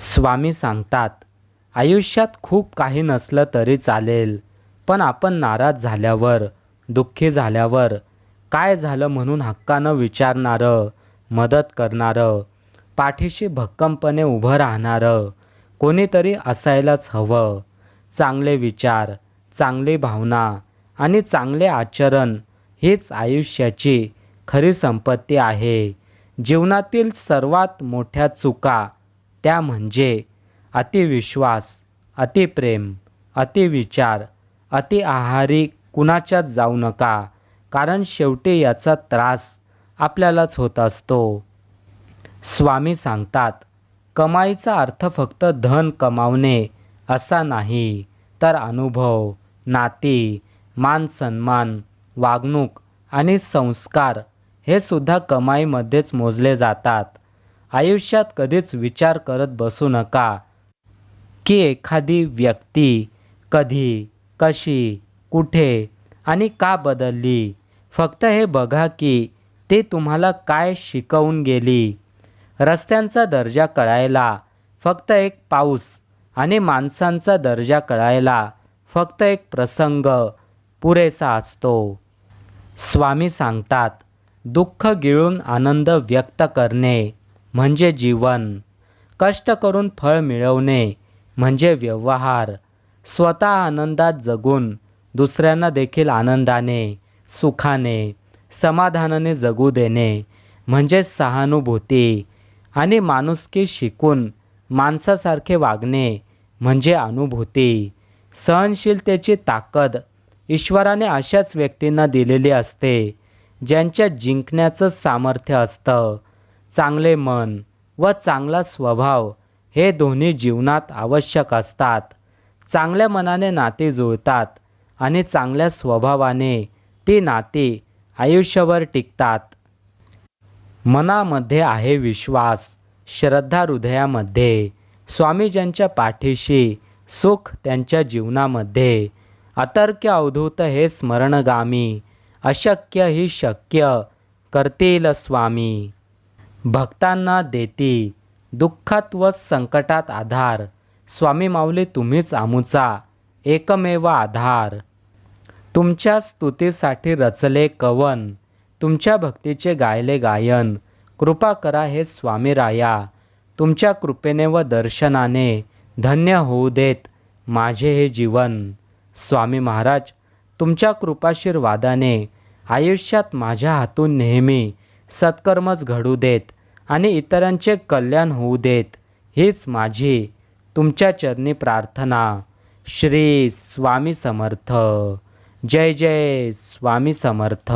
स्वामी सांगतात आयुष्यात खूप काही नसलं तरी चालेल पण आपण नाराज झाल्यावर दुःखी झाल्यावर काय झालं म्हणून हक्कानं विचारणारं मदत करणारं पाठीशी भक्कमपणे उभं राहणारं कोणीतरी असायलाच हवं. चांगले विचार चांगली भावना आणि चांगले आचरण हीच आयुष्याची खरी संपत्ती आहे. जीवनातील सर्वात मोठ्या चुका त्या म्हणजे अतिविश्वास अतिप्रेम अतिविचार अति आहारी कुणाच्याच जाऊ नका कारण शेवटी याचा त्रास आपल्यालाच होत असतो. स्वामी सांगतात कमाईचा अर्थ फक्त धन कमावणे असा नाही तर अनुभव नाती मान सन्मान वागणूक आणि संस्कार हे सुद्धा कमाईमध्येच मोजले जातात. आयुष्यात कधीच विचार करत बसू नका. की एखादी व्यक्ती कधी कशी कुठे आणि का बदलली? फक्त हे बघा की ते तुम्हाला काय शिकवून गेली. रस्त्यांचा दर्जा कळायला फक्त एक पाऊस आणि माणसांचा दर्जा कळायला फक्त एक प्रसंग पुरेसा असतो. स्वामी सांगतात दुःख गिळून आनंद व्यक्त करणे म्हणजे जीवन. कष्ट करून फळ मिळवणे म्हणजे व्यवहार. स्वतः आनंदात जगून दुसऱ्यांना देखील आनंदाने सुखाने समाधानाने जगू देणे म्हणजे सहानुभूती आणि माणुसकी शिकून माणसासारखे वागणे म्हणजे अनुभूती. सहनशीलतेची ताकद ईश्वराने अशाच व्यक्तींना दिलेली असते ज्यांच्या जिंकण्याचं सामर्थ्य असतं. चांगले मन व चांगला स्वभाव हे दोन्ही जीवनात आवश्यक असतात. चांगल्या मनाने नाती जुळतात आणि चांगल्या स्वभावाने ती नाती आयुष्यभर टिकतात. मनामध्ये आहे विश्वास श्रद्धा हृदयामध्ये स्वामीजींच्या पाठीशी सुख त्यांच्या जीवनामध्ये अतर्क्य अवधूत हे स्मरणगामी अशक्य ही शक्य करतील स्वामी. भक्तांना देती दुःखात व संकटात आधार. स्वामी माऊली तुम्हीच आमुचा एकमेव आधार. तुमच्या स्तुतीसाठी रचले कवन तुमच्या भक्तीचे गायले गायन. कृपा करा हे स्वामी राया तुमच्या कृपेने व दर्शनाने धन्य होऊ देत माझे हे जीवन. स्वामी महाराज तुमच्या कृपाशीर्वादाने आयुष्यात माझ्या हातून नेहमी सत्कर्मच घडू देत आणि इतरांचे कल्याण होऊ देत. हीच माझी तुमच्या चरणी प्रार्थना. श्री स्वामी समर्थ. जय जय स्वामी समर्थ.